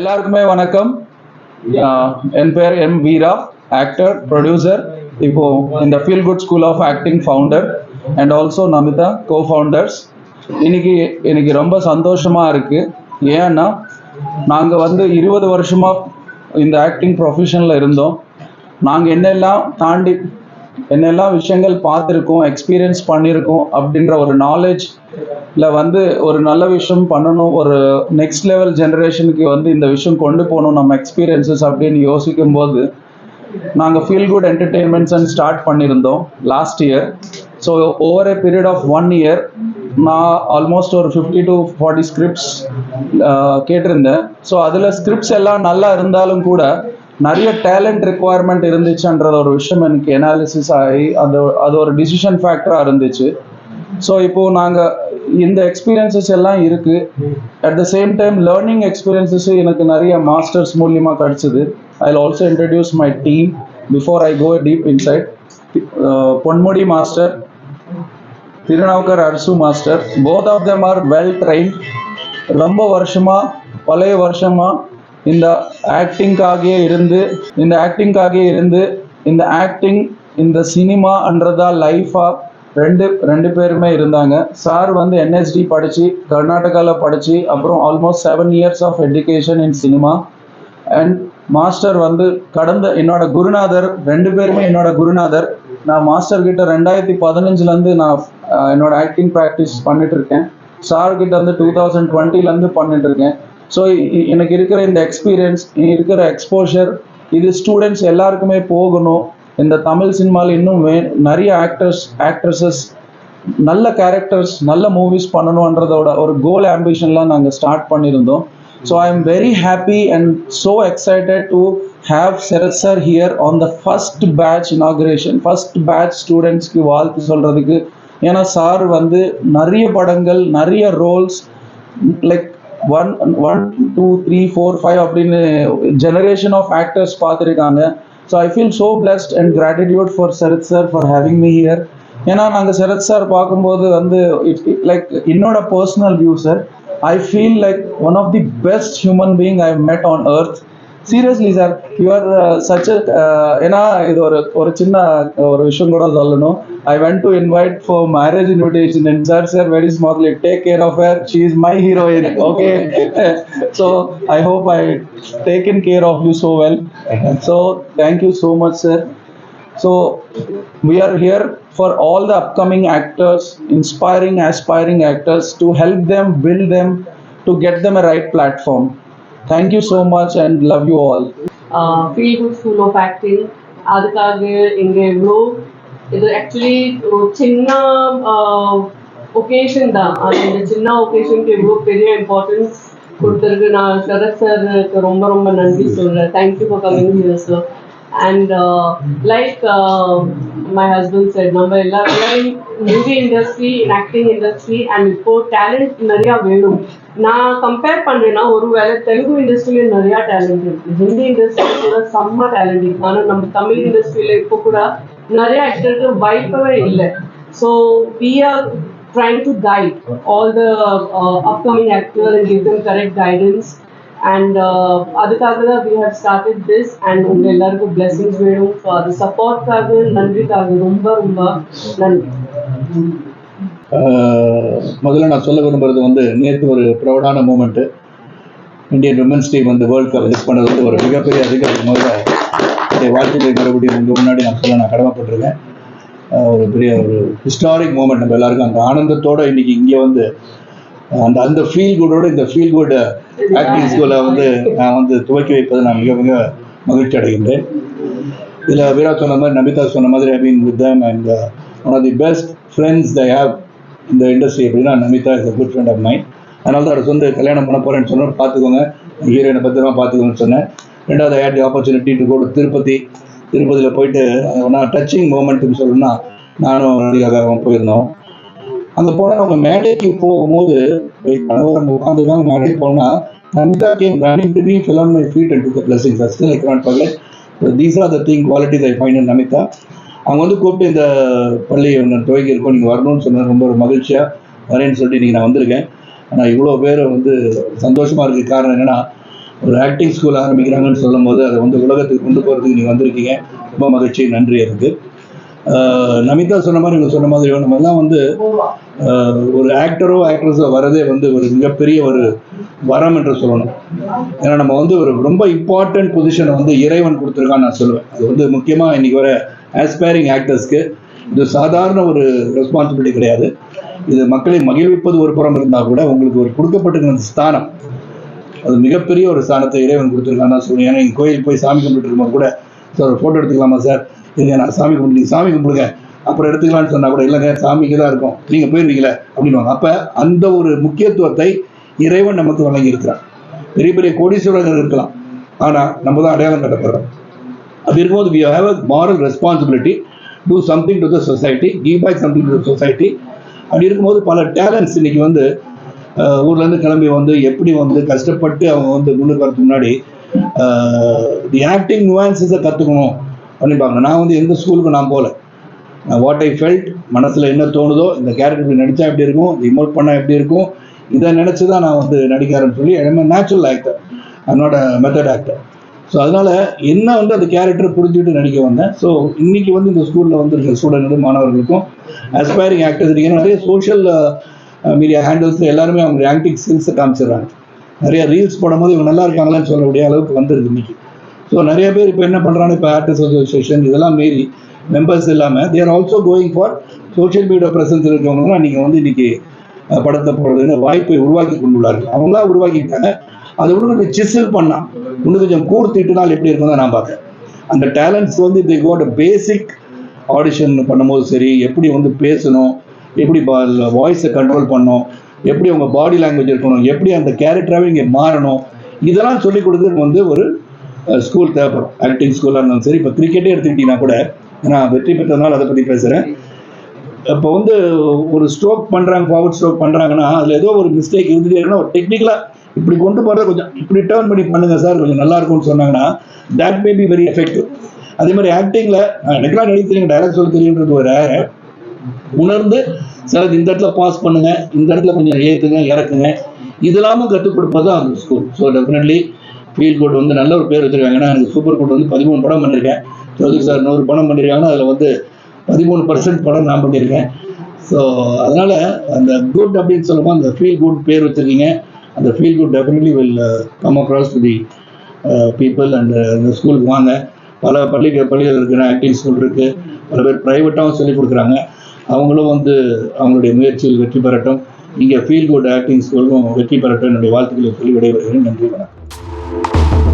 எல்லாருக்குமே வணக்கம். என் பேர் எம் வீரா ஆக்டர் ப்ரொடியூசர் இப்போ இந்த Feel Good School of Acting founder and also Namitha co founders இன்னைக்கு எனக்கு ரொம்ப சந்தோஷமா இருக்கு. ஏன்னா நாங்கள் வந்து இருபது வருஷமா இந்த ஆக்டிங் ப்ரொஃபஷனில் இருந்தோம். நாங்கள் என்னெல்லாம் தாண்டி என்னெல்லாம் விஷயங்கள் பார்த்துருக்கோம் எக்ஸ்பீரியன்ஸ் பண்ணியிருக்கோம் அப்படின்ற ஒரு இல்லை வந்து ஒரு நல்ல விஷயம் பண்ணணும் ஒரு நெக்ஸ்ட் லெவல் ஜென்ரேஷனுக்கு வந்து இந்த விஷயம் கொண்டு போகணும் நம்ம எக்ஸ்பீரியன்சஸ் அப்படின்னு யோசிக்கும் போது நாங்கள் Feel Good Entertainments and start பண்ணியிருந்தோம் last year so over a period of one year நான் ஆல்மோஸ்ட் ஒரு ஃபிஃப்டி டு ஃபார்ட்டி ஸ்கிரிப்ட்ஸ் கேட்டிருந்தேன். ஸோ அதில் ஸ்கிரிப்ட்ஸ் எல்லாம் நல்லா இருந்தாலும் கூட நிறைய டேலண்ட் ரெக்குவயர்மெண்ட் இருந்துச்சுன்ற ஒரு விஷயம் எனக்கு எனாலிசிஸ் ஆகி அந்த அது ஒரு டிசிஷன் ஃபேக்டராக இருந்துச்சு. ஸோ இப்போது நாங்கள் இந்த எக்ஸ்பீரியன்சஸ் எல்லாம் இருக்குது at the same time learning experiences எனக்கு நிறைய மாஸ்டர்ஸ் மூலியமாக கிடச்சிது. I also introduce my team before I go deep inside Ponmudi master Thirunavukkarasu master both of them are well train ரொம்ப வருஷமாக பழைய வருஷமாக இந்த ஆக்டிங்காகவே இருந்து இந்த ஆக்டிங்காகவே இருந்து இந்த ஆக்டிங் இந்த சினிமான்றதா லைஃபாக ரெண்டு ரெண்டு பேருமே இருந்தாங்க. சார் வந்து என்எஸ்டி படிச்சு கர்நாடகாவில் படிச்சு அப்புறம் almost seven years of education in cinema and master வந்து கடந்த என்னோட குருநாதர் ரெண்டு பேருமே என்னோட குருநாதர். நான் மாஸ்டர் கிட்ட ரெண்டாயிரத்தி பதினஞ்சுலேருந்து நான் என்னோட ஆக்டிங் ப்ராக்டிஸ் பண்ணிட்டு இருக்கேன் சார் கிட்ட வந்து டூ தௌசண்ட் டுவெண்ட்டிலேருந்து பண்ணிட்டு இருக்கேன் ஸோ எனக்கு இருக்கிற இந்த எக்ஸ்பீரியன்ஸ் இருக்கிற எக்ஸ்போஷர் இது ஸ்டூடெண்ட்ஸ் எல்லாருக்குமே போகணும். இந்த தமிழ் சினிமாவில் இன்னும் வே நிறைய ஆக்டர்ஸ் ஆக்ட்ரஸஸ் நல்ல கேரக்டர்ஸ் நல்ல மூவிஸ் பண்ணணுன்றதோட ஒரு கோல் ஆம்பிஷன்லாம் நாங்கள் ஸ்டார்ட் பண்ணியிருந்தோம். So I am very happy and so excited to have Sarath sir here on the first batch inauguration first batch ஸ்டூடெண்ட்ஸ்க்கு வாழ்த்து சொல்கிறதுக்கு ஏன்னா சார் வந்து நிறைய படங்கள் நிறைய roles like one one two three four five அப்படின்னு ஜெனரேஷன் ஆஃப் ஆக்டர்ஸ் பார்த்துருக்காங்க. So I feel so blessed and gratitude for Sarath sir for having me here ஏன்னா நாங்கள் சரத் சார் பார்க்கும்போது வந்து லைக் என்னோட personal view sir I feel like one of the best human being I met on earth seriously sir you are such ஏன்னா இது ஒரு ஒரு சின்ன ஒரு விஷயம் கூட சொல்லணும் I went to invite for marriage invitation and sir sir very smartly take care of her she is my heroine okay so I hope I take in care of you so well so thank you so much sir So we are here for all the upcoming actors, inspiring, aspiring actors to help them, build them, to get them a right platform. Thank you so much and love you all Feel Good School of Acting அதுக்காக இங்கே இவ்வளோ இது actually ஒரு சின்ன uh, occasion தான். அது இந்த சின்ன ஒகேஷனுக்கு இவ்வளோ பெரிய இம்பார்ட்டன்ஸ் கொடுத்துருக்கு நான் சரத் சாருக்கு ரொம்ப ரொம்ப நன்றி சொல்கிறேன் thank you for coming here sir and like my husband said நம்ம எல்லாரும் movie industry acting industry and இப்போ டேலண்ட் நிறையா வேணும் நான் கம்பேர் பண்ணுறேன்னா ஒருவேளை தெலுங்கு இண்டஸ்ட்ரியில் நிறையா டேலண்ட் இருக்கு ஹிந்தி இண்டஸ்ட்ரியில் கூட செம்ம டேலண்ட் இருக்கு ஆனால் நம்ம தமிழ் இண்டஸ்ட்ரியில் இப்போ கூட நிறைய ஆக்டருக்கு வாய்ப்பவே இல்லை so we are trying to guide all the uh, upcoming actors and give them correct and uh, அதுக்காக தான் we have started this and உங்க எல்லாருக்கும் பிளெஸிங்ஸ் வேணும். அது சப்போர்ட்காக நன்றிக்காக ரொம்ப ரொம்ப நன்றி. Uh, முதல்ல நான் சொல்ல விரும்புறது வந்து நேற்று ஒரு ப்ரௌடான மூமெண்ட்டு இந்தியன் விமன்ஸ் டீம் வந்து வேர்ல்ட் கப் லிஸ்ட் பண்ணது வந்து ஒரு மிகப்பெரிய அதிகாரி முதல்ல என்னுடைய வாழ்த்துக்களை மறுபடியும் உங்கள் முன்னாடி நான் சொல்ல நான் கடமைப்பட்டிருக்கேன். Uh, ஒரு பெரிய ஒரு ஹிஸ்டாரிக் மூமெண்ட் நம்ம எல்லாருக்கும் அந்த ஆனந்தத்தோட இன்றைக்கி இங்கே வந்து அந்த அந்த ஃபீல் குட்டோட இந்த ஃபீல் குட்டை ஆக்டிங் ஸ்கூலை வந்து நான் வந்து துவக்கி வைப்பது நான் மிக மிக மகிழ்ச்சி அடைகின்றேன். இதில் வீரா சொன்ன மாதிரி நமிதா சொன்ன மாதிரி I mean with them and one of the best friends they have இந்த இண்டஸ்ட்ரி அப்படின்னா Namitha is a good friend of mind அதனால தான் அவர் வந்து கல்யாணம் பண்ண போகிறேன்னு சொன்னோம். பார்த்துக்கோங்க. ஹீரோயினை பத்திரமா பார்த்துக்கோங்கன்னு சொன்னேன். ரெண்டாவது I had the opportunity to go to Tirupati திருப்பதியில் போயிட்டு நான் டச்சிங் மூமெண்ட்னு சொல்லணும்னா நானும் போயிருந்தோம். அங்கே போனால் அவங்க மேடைக்கு போகும்போது உட்காந்துருக்காங்க மேடைக்கு போனால் Namitha came running to me fell on my feet and to the blessings still I can forget these are the thing qualities I find in Namitha அவங்க வந்து கூப்பிட்டு இந்த பள்ளி ஒன்று துவங்கி இருக்கோம் நீங்கள் வரணும்னு சொன்னது ரொம்ப ஒரு மகிழ்ச்சியாக வரேன்னு சொல்லிட்டு இன்றைக்கி நான் வந்திருக்கேன். ஆனால் இவ்வளோ பேர் வந்து சந்தோஷமாக இருக்க காரணம் என்னென்னா ஒரு ஆக்டிங் ஸ்கூல் ஆரம்பிக்கிறாங்கன்னு சொல்லும் போது அதை வந்து உலகத்துக்கு கொண்டு போகிறதுக்கு நீங்கள் வந்திருக்கீங்க. ரொம்ப மகிழ்ச்சி நன்றி இருக்குது நமிதா சொன்ன மாதிரி இவங்க சொன்ன மாதிரி நம்ம எல்லாம் வந்து ஒரு ஆக்டரோ ஆக்ட்ரஸோ வரதே வந்து ஒரு மிகப்பெரிய ஒரு வரம் என்று சொல்லணும். ஏன்னா நம்ம வந்து ஒரு ரொம்ப இம்பார்ட்டன்ட் பொசிஷனை வந்து இறைவன் கொடுத்துருக்கான்னு நான் சொல்லுவேன். அது வந்து முக்கியமாக இன்னைக்கு வர ஆஸ்பைரிங் ஆக்டர்ஸ்க்கு இது சாதாரண ஒரு ரெஸ்பான்சிபிலிட்டி கிடையாது. இது மக்களை மகிழ்விப்பது ஒரு புறம் இருந்தால் கூட உங்களுக்கு ஒரு கொடுக்கப்பட்டிருக்கிற ஸ்தானம் அது மிகப்பெரிய ஒரு ஸ்தானத்தை இறைவன் கொடுத்துருக்கான்னு சொல்லுவேன். ஏன்னா இங்கே கோயிலுக்கு போய் சாமி கும்பிட்டு இருக்கும்போது கூட சார் ஒரு ஃபோட்டோ எடுத்துக்கலாமா சார்? இல்லைங்க நான் சாமி கும்பிட்டு சாமி கும்பிடுங்க. அப்புறம் எடுத்துக்கலாம்னு சொன்னா கூட இல்லைங்க சாமிக்கு தான் இருக்கும். நீங்கள் போயிருவீங்களே அப்படின்வாங்க அப்போ அந்த ஒரு முக்கியத்துவத்தை இறைவன் நமக்கு வழங்கி இருக்கிறான் பெரிய பெரிய கோடீஸ்வரர்கள் இருக்கலாம். ஆனால் நம்ம தான் அடையாளம் கட்டப்படுறோம். அப்படி இருக்கும்போது we have a moral responsibility to something to the society give back something to the society அப்படி இருக்கும்போது பல டேலண்ட்ஸ் இன்னைக்கு வந்து ஊர்லேருந்து கிளம்பி வந்து எப்படி வந்து கஷ்டப்பட்டு அவங்க வந்து முன்னுக்கு வரதுக்கு முன்னாடி தி ஆக்டிங் நுவான்சஸை கற்றுக்கணும் பண்ணிப்பாங்க. நான் வந்து எந்த ஸ்கூலுக்கும் நான் போகல. வாட் ஐ ஃபெல்ட் மனசில் என்ன தோணுதோ இந்த கேரக்டர் நடித்தா எப்படி இருக்கும் இமோட் பண்ணால் எப்படி இருக்கும் இதை நினச்சி தான் நான் வந்து நடிக்கிறேன்னு சொல்லி ஐம் நேச்சுரல் ஆக்டர் என்னோட மெத்தட் ஆக்டர் ஸோ அதனால் என்ன வந்து அந்த கேரக்டர் புரிஞ்சுட்டு நடிக்க வந்தேன். ஸோ இன்றைக்கி வந்து இந்த ஸ்கூலில் வந்துருக்க ஸ்டூடெண்ட்டும் மாணவர்களுக்கும் அஸ்பைரிங் ஆக்டர்ஸ் இருக்கீங்க நிறைய சோஷியல் மீடியா ஹேண்டில்ஸ் எல்லாருமே அவங்க ஆக்டிங் ஸ்கில்ஸை காமிச்சிடுறாங்க. நிறைய ரீல்ஸ் போடும்போது இவங்க நல்லா இருக்காங்களான்னு சொல்லக்கூடிய அளவுக்கு வந்துருக்கு இன்றைக்கி ஸோ நிறைய பேர் இப்போ என்ன பண்ணுறாங்க இப்போ ஆர்டிஸ்ட் அசோசியேஷன் இதெல்லாம் மீறி மெம்பர்ஸ் இல்லாமல் there also going for social media presence இருக்கவங்களாம் நீங்கள் வந்து இன்னைக்கு படத்தை போடுறதுன்னு வாய்ப்பை உருவாக்கி கொண்டுள்ளார்கள். அவங்களா உருவாக்கிட்டாங்க அதை விட கொஞ்சம் சிசில் பண்ணால் இன்னும் கொஞ்சம் கூர்த்திட்டுனால் எப்படி இருக்கும் தான் நான் பார்த்தேன் அந்த டேலண்ட்ஸ் வந்து தி கோட் பேசிக் ஆடிஷன் பண்ணும்போது சரி எப்படி வந்து பேசணும் எப்படி வாய்ஸை கண்ட்ரோல் பண்ணணும் எப்படி அவங்க பாடி லாங்குவேஜ் இருக்கணும் எப்படி அந்த கேரக்டராகவே இங்கே மாறணும் இதெல்லாம் சொல்லிக் கொடுக்குறது வந்து ஒரு ஸ்கூல் தேவைப்படும் ஆக்டிங் ஸ்கூலாக இருந்தாலும் சரி இப்போ கிரிக்கெட்டே எடுத்துக்கிட்டிங்கன்னா கூட நான் வெற்றி பெற்றதுனால அதை பற்றி பேசுகிறேன் இப்போ வந்து ஒரு ஸ்ட்ரோக் பண்ணுறாங்க ஃபார்வர்ட் ஸ்ட்ரோக் பண்ணுறாங்கன்னா அதில் ஏதோ ஒரு மிஸ்டேக் இருந்துகிட்டே இருக்குன்னா ஒரு டெக்னிக்கலாக இப்படி கொண்டு போகிறத கொஞ்சம் இப்படி டேர்ன் பண்ணி பண்ணுங்கள் சார் கொஞ்சம் நல்லா இருக்கும்னு சொன்னாங்கன்னா that may be very effective அதே மாதிரி ஆக்டிங்கில் எனக்குலாம் நடிக்க தெரியும் டைலாக் சொல்ல தெரியுன்றது ஒரு உணர்ந்து சார் இந்த இடத்துல பாஸ் பண்ணுங்கள் இந்த இடத்துல கொஞ்சம் ஏற்றுங்க இறக்குங்க இதெல்லாமும் கற்றுக் கொடுப்பது தான் அந்த school so definitely Feel Good வந்து நல்ல ஒரு பேர் வச்சிருக்காங்க. ஏன்னா எனக்கு சூப்பர் கோட் வந்து பதிமூணு படம் பண்ணியிருக்கேன் ஜோதிக் சார் நூறு படம் பண்ணியிருக்காங்கன்னா அதில் வந்து பதிமூணு பர்சன்ட் படம் நான் பண்ணியிருக்கேன் ஸோ அதனால் அந்த குட் அப்படின்னு சொல்லும்போது அந்த ஃபீல் குட் பேர் வச்சுருக்கீங்க. அந்த Feel Good definitely will come across to the people and இந்த ஸ்கூலுக்கு வாங்க. பல பள்ளி பள்ளிகள் இருக்கிற ஆக்டிங் ஸ்கூல் இருக்குது பல பேர் ப்ரைவேட்டாகவும் சொல்லிக் கொடுக்குறாங்க. அவங்களும் வந்து அவங்களுடைய முயற்சியில் வெற்றி பெறட்டும். இங்கே ஃபீல் குட் ஆக்டிங் ஸ்கூலும் வெற்றி பெறட்டும். என்னுடைய வாழ்த்துக்களை சொல்லி விடைபெறுகிறேன். நன்றி வணக்கம். Thank you.